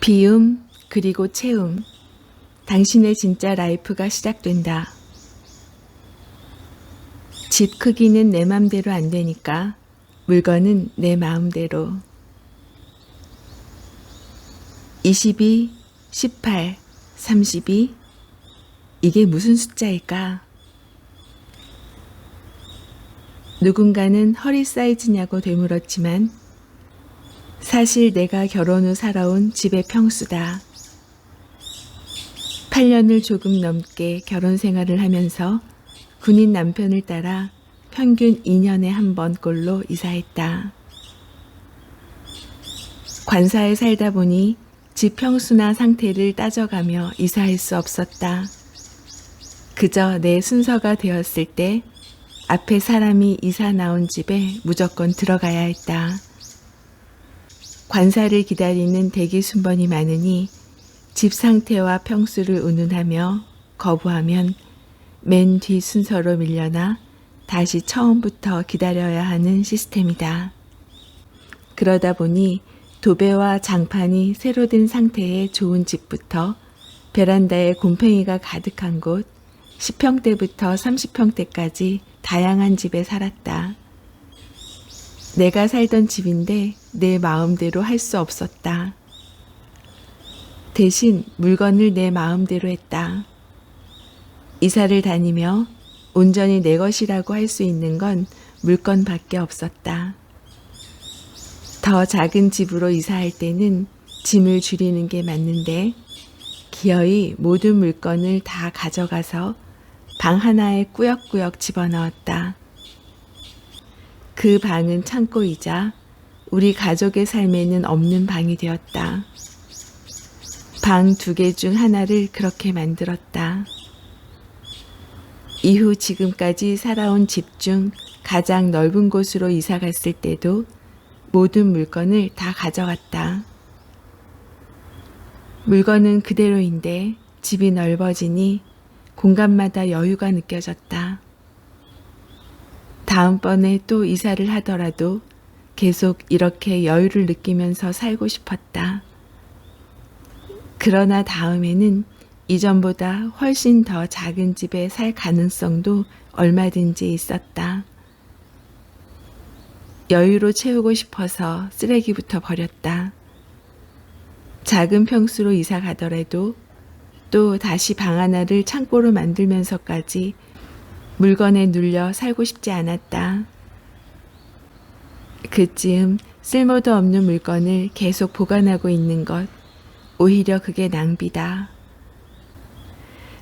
비움 그리고 채움. 당신의 진짜 라이프가 시작된다. 집 크기는 내 맘대로 안 되니까 물건은 내 마음대로. 22, 18, 32. 이게 무슨 숫자일까? 누군가는 허리 사이즈냐고 되물었지만 사실 내가 결혼 후 살아온 집의 평수다. 8년을 조금 넘게 결혼 생활을 하면서 군인 남편을 따라 평균 2년에 한 번꼴로 이사했다. 관사에 살다 보니 집 평수나 상태를 따져가며 이사할 수 없었다. 그저 내 순서가 되었을 때 앞에 사람이 이사 나온 집에 무조건 들어가야 했다. 관사를 기다리는 대기 순번이 많으니 집 상태와 평수를 운운하며 거부하면 맨 뒤 순서로 밀려나 다시 처음부터 기다려야 하는 시스템이다. 그러다 보니 도배와 장판이 새로 된 상태의 좋은 집부터 베란다에 곰팡이가 가득한 곳 10평대부터 30평대까지 다양한 집에 살았다. 내가 살던 집인데 내 마음대로 할 수 없었다. 대신 물건을 내 마음대로 했다. 이사를 다니며 온전히 내 것이라고 할 수 있는 건 물건밖에 없었다. 더 작은 집으로 이사할 때는 짐을 줄이는 게 맞는데 기어이 모든 물건을 다 가져가서 방 하나에 꾸역꾸역 집어넣었다. 그 방은 창고이자 우리 가족의 삶에는 없는 방이 되었다. 방 두 개 중 하나를 그렇게 만들었다. 이후 지금까지 살아온 집 중 가장 넓은 곳으로 이사 갔을 때도 모든 물건을 다 가져갔다. 물건은 그대로인데 집이 넓어지니 공간마다 여유가 느껴졌다. 다음번에 또 이사를 하더라도 계속 이렇게 여유를 느끼면서 살고 싶었다. 그러나 다음에는 이전보다 훨씬 더 작은 집에 살 가능성도 얼마든지 있었다. 여유로 채우고 싶어서 쓰레기부터 버렸다. 작은 평수로 이사 가더라도 또 다시 방 하나를 창고로 만들면서까지 물건에 눌려 살고 싶지 않았다. 그쯤 쓸모도 없는 물건을 계속 보관하고 있는 것, 오히려 그게 낭비다.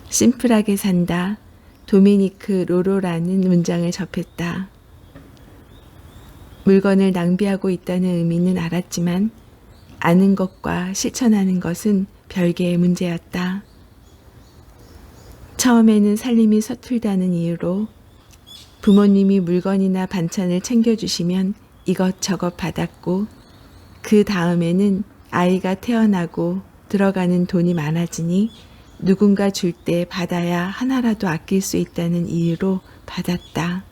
심플하게 산다. 도미니크 로로라는 문장을 접했다. 물건을 낭비하고 있다는 의미는 알았지만 아는 것과 실천하는 것은 별개의 문제였다. 처음에는 살림이 서툴다는 이유로 부모님이 물건이나 반찬을 챙겨주시면 이것저것 받았고 그 다음에는 아이가 태어나고 들어가는 돈이 많아지니 누군가 줄 때 받아야 하나라도 아낄 수 있다는 이유로 받았다.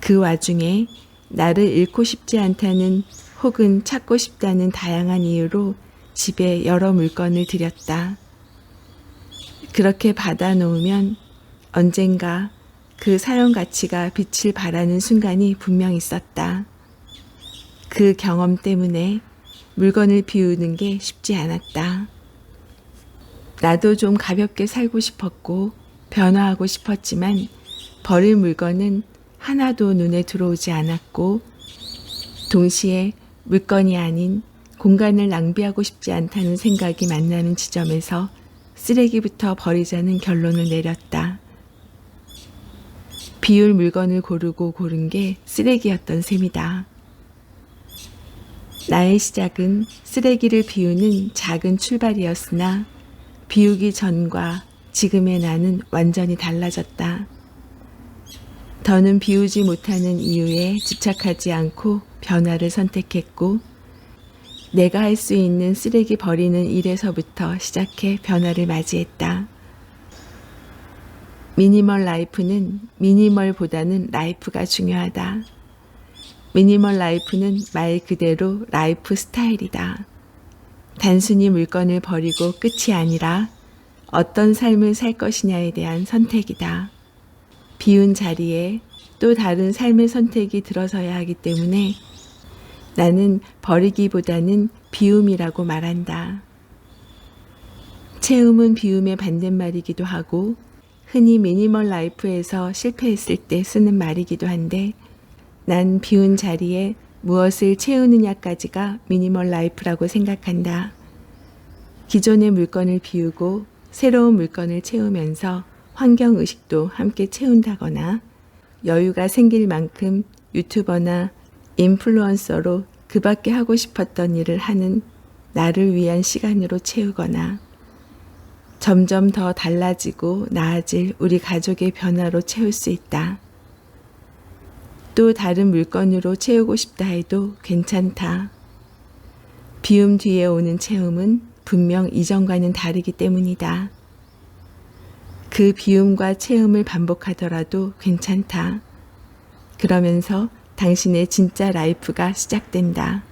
그 와중에 나를 잃고 싶지 않다는 혹은 찾고 싶다는 다양한 이유로 집에 여러 물건을 들였다. 그렇게 받아 놓으면 언젠가 그 사용 가치가 빛을 발하는 순간이 분명 있었다. 그 경험 때문에 물건을 비우는 게 쉽지 않았다. 나도 좀 가볍게 살고 싶었고 변화하고 싶었지만 버릴 물건은 하나도 눈에 들어오지 않았고 동시에 물건이 아닌 공간을 낭비하고 싶지 않다는 생각이 만나는 지점에서 쓰레기부터 버리자는 결론을 내렸다. 비울 물건을 고르고 고른 게 쓰레기였던 셈이다. 나의 시작은 쓰레기를 비우는 작은 출발이었으나 비우기 전과 지금의 나는 완전히 달라졌다. 더는 비우지 못하는 이유에 집착하지 않고 변화를 선택했고 내가 할 수 있는 쓰레기 버리는 일에서부터 시작해 변화를 맞이했다. 미니멀 라이프는 미니멀보다는 라이프가 중요하다. 미니멀 라이프는 말 그대로 라이프 스타일이다. 단순히 물건을 버리고 끝이 아니라 어떤 삶을 살 것이냐에 대한 선택이다. 비운 자리에 또 다른 삶의 선택이 들어서야 하기 때문에 나는 버리기보다는 비움이라고 말한다. 채움은 비움의 반대말이기도 하고 흔히 미니멀 라이프에서 실패했을 때 쓰는 말이기도 한데 난 비운 자리에 무엇을 채우느냐까지가 미니멀 라이프라고 생각한다. 기존의 물건을 비우고 새로운 물건을 채우면서 환경 의식도 함께 채운다거나 여유가 생길 만큼 유튜버나 인플루언서로 그 밖에 하고 싶었던 일을 하는 나를 위한 시간으로 채우거나 점점 더 달라지고 나아질 우리 가족의 변화로 채울 수 있다. 또 다른 물건으로 채우고 싶다 해도 괜찮다. 비움 뒤에 오는 채움은 분명 이전과는 다르기 때문이다. 그 비움과 채움을 반복하더라도 괜찮다. 그러면서 당신의 진짜 라이프가 시작된다.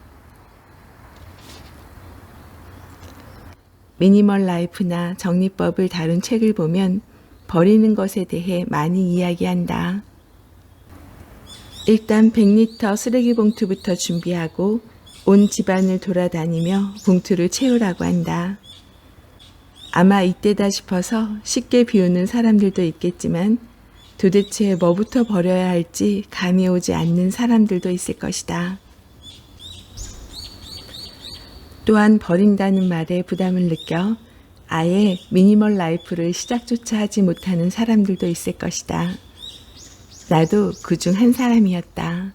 미니멀 라이프나 정리법을 다룬 책을 보면 버리는 것에 대해 많이 이야기한다. 일단 100리터 쓰레기 봉투부터 준비하고 온 집안을 돌아다니며 봉투를 채우라고 한다. 아마 이때다 싶어서 쉽게 비우는 사람들도 있겠지만 도대체 뭐부터 버려야 할지 감이 오지 않는 사람들도 있을 것이다. 또한 버린다는 말에 부담을 느껴 아예 미니멀 라이프를 시작조차 하지 못하는 사람들도 있을 것이다. 나도 그 중 한 사람이었다.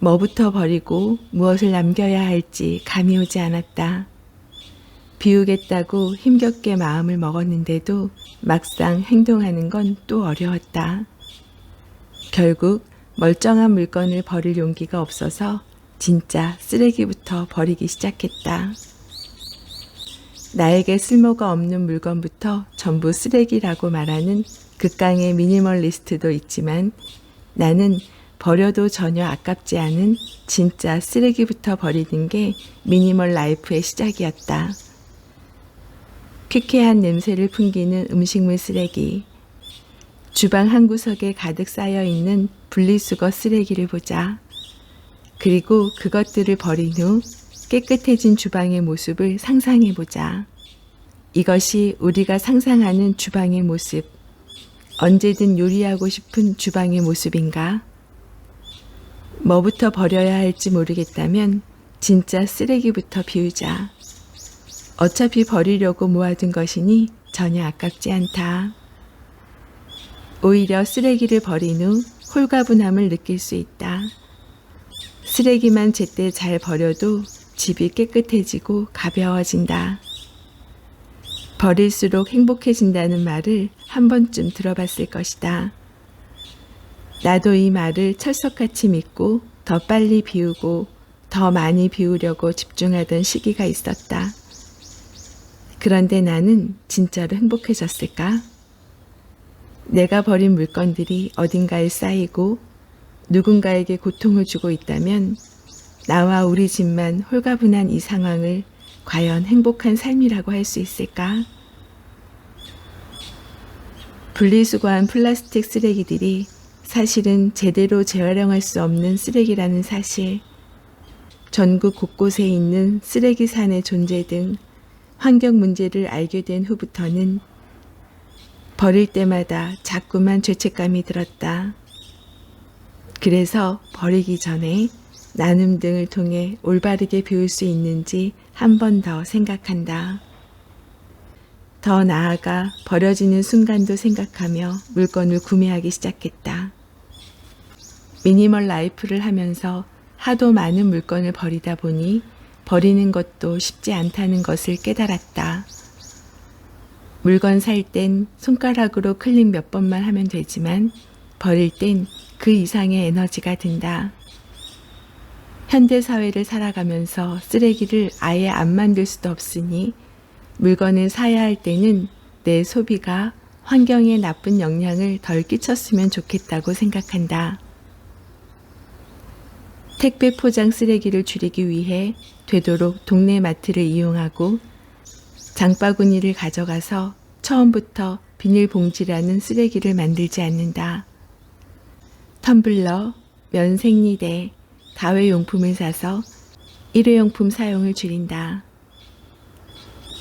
뭐부터 버리고 무엇을 남겨야 할지 감이 오지 않았다. 비우겠다고 힘겹게 마음을 먹었는데도 막상 행동하는 건 또 어려웠다. 결국 멀쩡한 물건을 버릴 용기가 없어서 진짜 쓰레기부터 버리기 시작했다. 나에게 쓸모가 없는 물건부터 전부 쓰레기라고 말하는 극강의 미니멀리스트도 있지만 나는 버려도 전혀 아깝지 않은 진짜 쓰레기부터 버리는 게 미니멀 라이프의 시작이었다. 쾌쾌한 냄새를 풍기는 음식물 쓰레기, 주방 한 구석에 가득 쌓여 있는 분리수거 쓰레기를 보자. 그리고 그것들을 버린 후 깨끗해진 주방의 모습을 상상해 보자. 이것이 우리가 상상하는 주방의 모습, 언제든 요리하고 싶은 주방의 모습인가? 뭐부터 버려야 할지 모르겠다면 진짜 쓰레기부터 비우자. 어차피 버리려고 모아둔 것이니 전혀 아깝지 않다. 오히려 쓰레기를 버린 후 홀가분함을 느낄 수 있다. 쓰레기만 제때 잘 버려도 집이 깨끗해지고 가벼워진다. 버릴수록 행복해진다는 말을 한 번쯤 들어봤을 것이다. 나도 이 말을 철석같이 믿고 더 빨리 비우고 더 많이 비우려고 집중하던 시기가 있었다. 그런데 나는 진짜로 행복해졌을까? 내가 버린 물건들이 어딘가에 쌓이고 누군가에게 고통을 주고 있다면 나와 우리 집만 홀가분한 이 상황을 과연 행복한 삶이라고 할 수 있을까? 분리수거한 플라스틱 쓰레기들이 사실은 제대로 재활용할 수 없는 쓰레기라는 사실, 전국 곳곳에 있는 쓰레기산의 존재 등 환경 문제를 알게 된 후부터는 버릴 때마다 자꾸만 죄책감이 들었다. 그래서 버리기 전에 나눔 등을 통해 올바르게 비울 수 있는지 한 번 더 생각한다. 더 나아가 버려지는 순간도 생각하며 물건을 구매하기 시작했다. 미니멀 라이프를 하면서 하도 많은 물건을 버리다 보니 버리는 것도 쉽지 않다는 것을 깨달았다. 물건 살 땐 손가락으로 클릭 몇 번만 하면 되지만 버릴 땐 그 이상의 에너지가 든다. 현대 사회를 살아가면서 쓰레기를 아예 안 만들 수도 없으니 물건을 사야 할 때는 내 소비가 환경에 나쁜 영향을 덜 끼쳤으면 좋겠다고 생각한다. 택배 포장 쓰레기를 줄이기 위해 되도록 동네 마트를 이용하고 장바구니를 가져가서 처음부터 비닐봉지라는 쓰레기를 만들지 않는다. 텀블러, 면 생리대, 다회용품을 사서 일회용품 사용을 줄인다.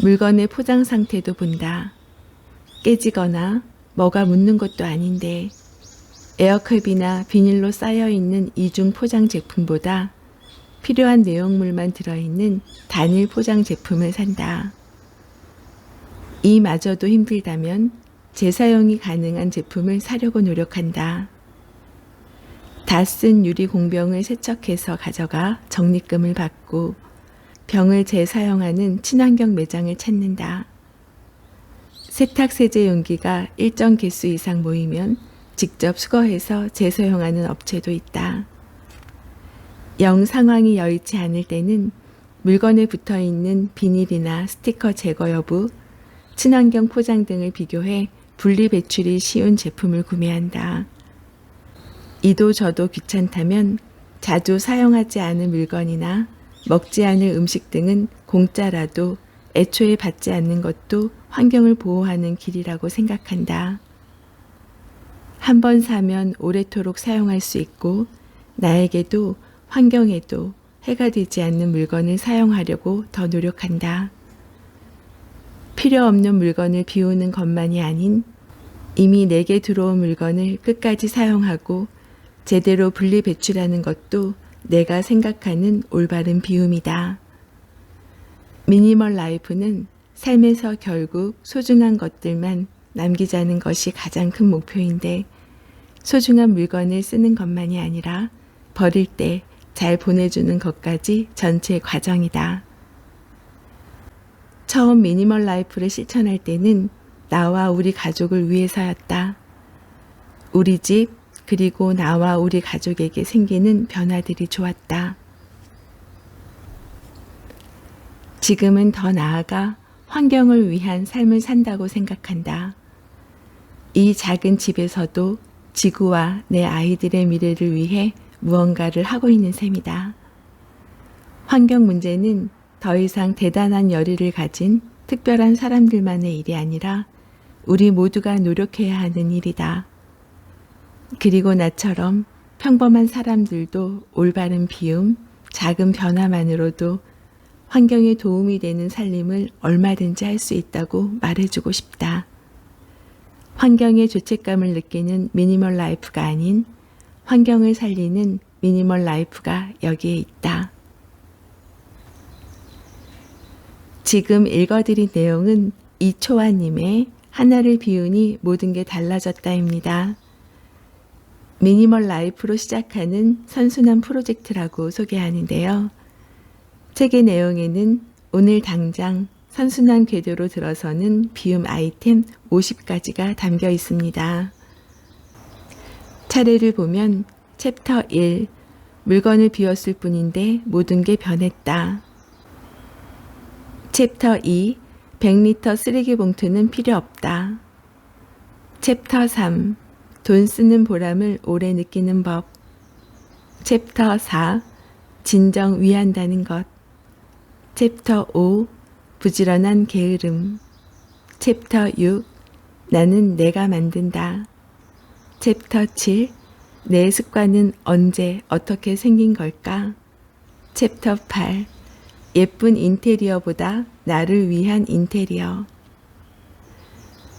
물건의 포장 상태도 본다. 깨지거나 뭐가 묻는 것도 아닌데 에어컵이나 비닐로 쌓여 있는 이중 포장 제품보다 필요한 내용물만 들어있는 단일 포장 제품을 산다. 이마저도 힘들다면 재사용이 가능한 제품을 사려고 노력한다. 다 쓴 유리 공병을 세척해서 가져가 적립금을 받고 병을 재사용하는 친환경 매장을 찾는다. 세탁세제 용기가 일정 개수 이상 모이면 직접 수거해서 재사용하는 업체도 있다. 영 상황이 여의치 않을 때는 물건에 붙어 있는 비닐이나 스티커 제거 여부, 친환경 포장 등을 비교해 분리 배출이 쉬운 제품을 구매한다. 이도 저도 귀찮다면 자주 사용하지 않은 물건이나 먹지 않을 음식 등은 공짜라도 애초에 받지 않는 것도 환경을 보호하는 길이라고 생각한다. 한 번 사면 오래도록 사용할 수 있고 나에게도 환경에도 해가 되지 않는 물건을 사용하려고 더 노력한다. 필요 없는 물건을 비우는 것만이 아닌 이미 내게 들어온 물건을 끝까지 사용하고 제대로 분리 배출하는 것도 내가 생각하는 올바른 비움이다. 미니멀 라이프는 삶에서 결국 소중한 것들만 남기자는 것이 가장 큰 목표인데 소중한 물건을 쓰는 것만이 아니라 버릴 때 잘 보내주는 것까지 전체 과정이다. 처음 미니멀 라이프를 실천할 때는 나와 우리 가족을 위해서였다. 우리 집, 그리고 나와 우리 가족에게 생기는 변화들이 좋았다. 지금은 더 나아가 환경을 위한 삶을 산다고 생각한다. 이 작은 집에서도 지구와 내 아이들의 미래를 위해 무언가를 하고 있는 셈이다. 환경 문제는 더 이상 대단한 열의를 가진 특별한 사람들만의 일이 아니라 우리 모두가 노력해야 하는 일이다. 그리고 나처럼 평범한 사람들도 올바른 비움, 작은 변화만으로도 환경에 도움이 되는 살림을 얼마든지 할 수 있다고 말해주고 싶다. 환경의 죄책감을 느끼는 미니멀 라이프가 아닌 환경을 살리는 미니멀 라이프가 여기에 있다. 지금 읽어드린 내용은 이초아님의 하나를 비우니 모든 게 달라졌다입니다. 미니멀 라이프로 시작하는 선순환 프로젝트라고 소개하는데요. 책의 내용에는 오늘 당장 선순환 궤도로 들어서는 비움 아이템 50가지가 담겨 있습니다. 차례를 보면 챕터 1 물건을 비웠을 뿐인데 모든 게 변했다. 챕터 2 100리터 쓰레기 봉투는 필요 없다. 챕터 3 돈 쓰는 보람을 오래 느끼는 법. 챕터 4 진정 위한다는 것. 챕터 5 부지런한 게으름. 챕터 6 나는 내가 만든다. 챕터 7 내 습관은 언제 어떻게 생긴 걸까? 챕터 8 예쁜 인테리어보다 나를 위한 인테리어.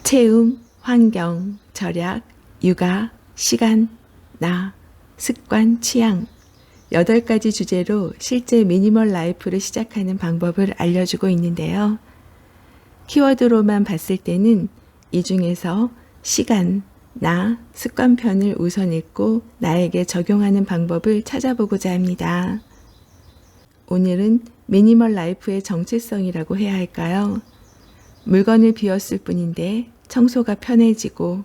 체험, 환경, 절약, 육아, 시간, 나, 습관, 취향. 여덟 가지 주제로 실제 미니멀 라이프를 시작하는 방법을 알려주고 있는데요. 키워드로만 봤을 때는 이 중에서 시간, 나, 습관편을 우선 읽고 나에게 적용하는 방법을 찾아보고자 합니다. 오늘은 미니멀 라이프의 정체성이라고 해야 할까요? 물건을 비웠을 뿐인데 청소가 편해지고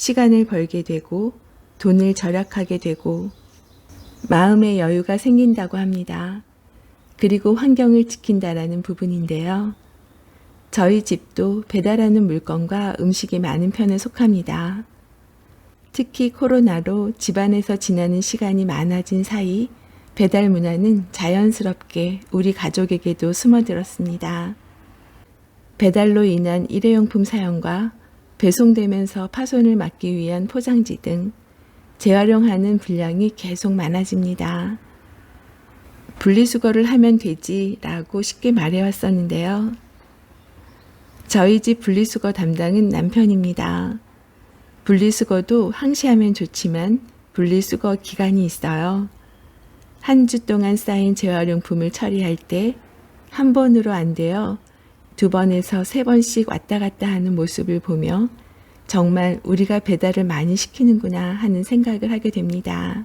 시간을 벌게 되고 돈을 절약하게 되고 마음의 여유가 생긴다고 합니다. 그리고 환경을 지킨다라는 부분인데요. 저희 집도 배달하는 물건과 음식이 많은 편에 속합니다. 특히 코로나로 집안에서 지나는 시간이 많아진 사이 배달 문화는 자연스럽게 우리 가족에게도 스며들었습니다. 배달로 인한 일회용품 사용과 배송되면서 파손을 막기 위한 포장지 등 재활용하는 분량이 계속 많아집니다. 분리수거를 하면 되지라고 쉽게 말해왔었는데요. 저희 집 분리수거 담당은 남편입니다. 분리수거도 항시하면 좋지만 분리수거 기간이 있어요. 한 주 동안 쌓인 재활용품을 처리할 때 한 번으로 안 되어 두 번에서 세 번씩 왔다 갔다 하는 모습을 보며 정말 우리가 배달을 많이 시키는구나 하는 생각을 하게 됩니다.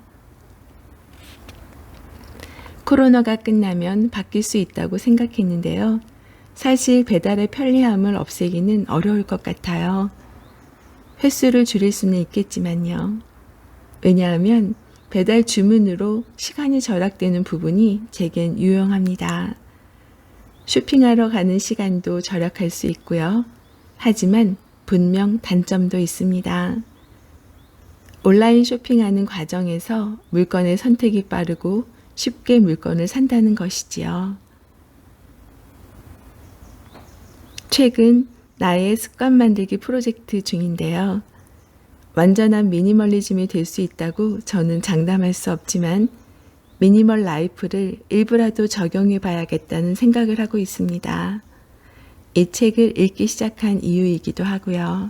코로나가 끝나면 바뀔 수 있다고 생각했는데요. 사실 배달의 편리함을 없애기는 어려울 것 같아요. 횟수를 줄일 수는 있겠지만요. 왜냐하면 배달 주문으로 시간이 절약되는 부분이 제겐 유용합니다. 쇼핑하러 가는 시간도 절약할 수 있고요. 하지만 분명 단점도 있습니다. 온라인 쇼핑하는 과정에서 물건의 선택이 빠르고 쉽게 물건을 산다는 것이지요. 최근 나의 습관 만들기 프로젝트 중인데요. 완전한 미니멀리즘이 될 수 있다고 저는 장담할 수 없지만 미니멀 라이프를 일부라도 적용해 봐야겠다는 생각을 하고 있습니다. 이 책을 읽기 시작한 이유이기도 하고요.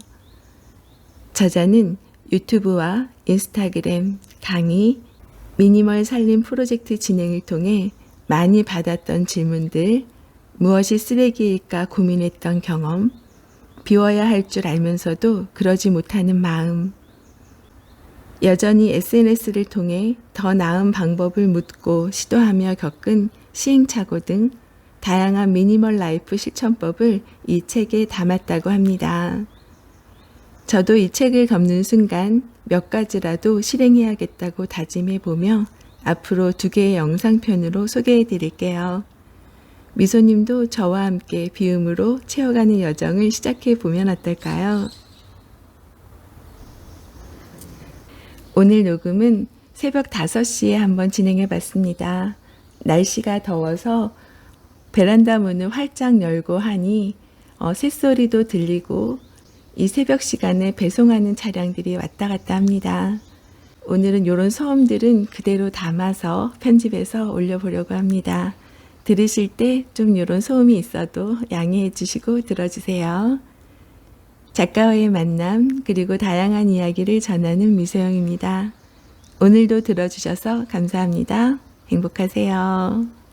저자는 유튜브와 인스타그램, 강의, 미니멀 살림 프로젝트 진행을 통해 많이 받았던 질문들, 무엇이 쓰레기일까 고민했던 경험, 비워야 할 줄 알면서도 그러지 못하는 마음, 여전히 SNS를 통해 더 나은 방법을 묻고 시도하며 겪은 시행착오 등 다양한 미니멀 라이프 실천법을 이 책에 담았다고 합니다. 저도 이 책을 덮는 순간 몇 가지라도 실행해야겠다고 다짐해 보며 앞으로 두 개의 영상편으로 소개해 드릴게요. 미소님도 저와 함께 비움으로 채워가는 여정을 시작해 보면 어떨까요? 오늘 녹음은 새벽 5시에 한번 진행해 봤습니다. 날씨가 더워서 베란다 문을 활짝 열고 하니 어, 새소리도 들리고 이 새벽 시간에 배송하는 차량들이 왔다 갔다 합니다. 오늘은 이런 소음들은 그대로 담아서 편집해서 올려보려고 합니다. 들으실 때 좀 이런 소음이 있어도 양해해 주시고 들어주세요. 작가와의 만남 그리고 다양한 이야기를 전하는 미소영입니다. 오늘도 들어주셔서 감사합니다. 행복하세요.